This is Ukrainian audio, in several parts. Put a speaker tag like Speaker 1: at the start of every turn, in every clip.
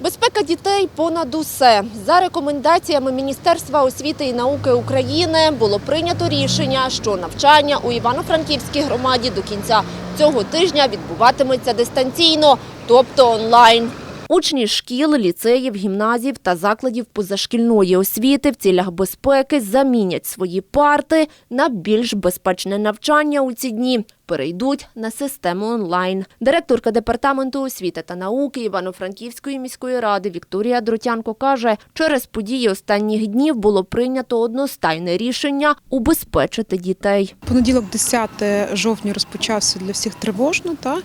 Speaker 1: Безпека дітей понад усе. За рекомендаціями Міністерства освіти і науки України було прийнято рішення, що навчання у Івано-Франківській громаді до кінця цього тижня відбуватиметься дистанційно, тобто онлайн. Учні шкіл, ліцеїв, гімназів та закладів позашкільної освіти в цілях безпеки замінять свої парти на більш безпечне навчання у ці дні. Перейдуть на систему онлайн. Директорка департаменту освіти та науки Івано-Франківської міської ради Вікторія Дротянко каже, через події останніх днів було прийнято одностайне рішення убезпечити дітей.
Speaker 2: Понеділок, 10 жовтня, розпочався для всіх тривожно, та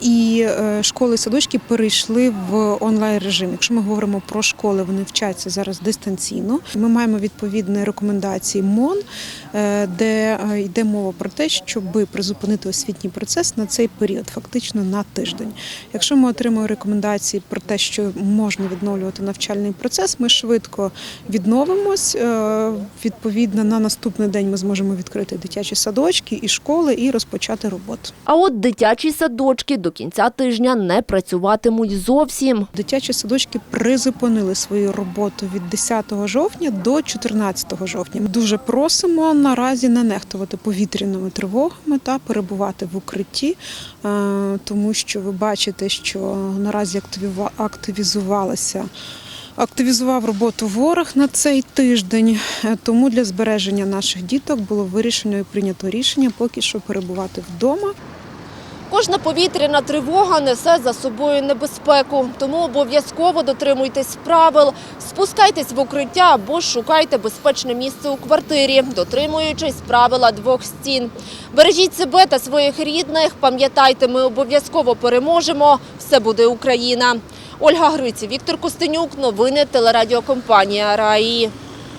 Speaker 2: і е, школи і садочки перейшли в онлайн режим. Якщо ми говоримо про школи, вони вчаться зараз дистанційно. Ми маємо відповідні рекомендації МОН, е, де е, йде мова про те, щоб призупинити освітній процес на цей період, фактично на тиждень. Якщо ми отримаємо рекомендації про те, що можна відновлювати навчальний процес, ми швидко відновимось. Е, Відповідно, на наступний день ми зможемо відкрити дитячі садочки і школи і розпочати роботу.
Speaker 1: А от дитячі садочки до кінця тижня не працюватимуть зовсім.
Speaker 2: Дитячі садочки призупинили свою роботу від 10 жовтня до 14 жовтня. Дуже просимо наразі не нехтувати повітряними тривогами та перебувати в укритті, е, тому що ви бачите, що наразі активізувалася. Активізував роботу ворог на цей тиждень, Е, тому для збереження наших діток було вирішено і прийнято рішення поки що перебувати вдома.
Speaker 1: Кожна повітряна тривога несе за собою небезпеку, тому обов'язково дотримуйтесь правил, спускайтесь в укриття або шукайте безпечне місце у квартирі, дотримуючись правила двох стін. Бережіть себе та своїх рідних. Пам'ятайте, ми обов'язково переможемо. Все буде Україна. Ольга Гриці, Віктор Костенюк. Новини телерадіокомпанія Раї.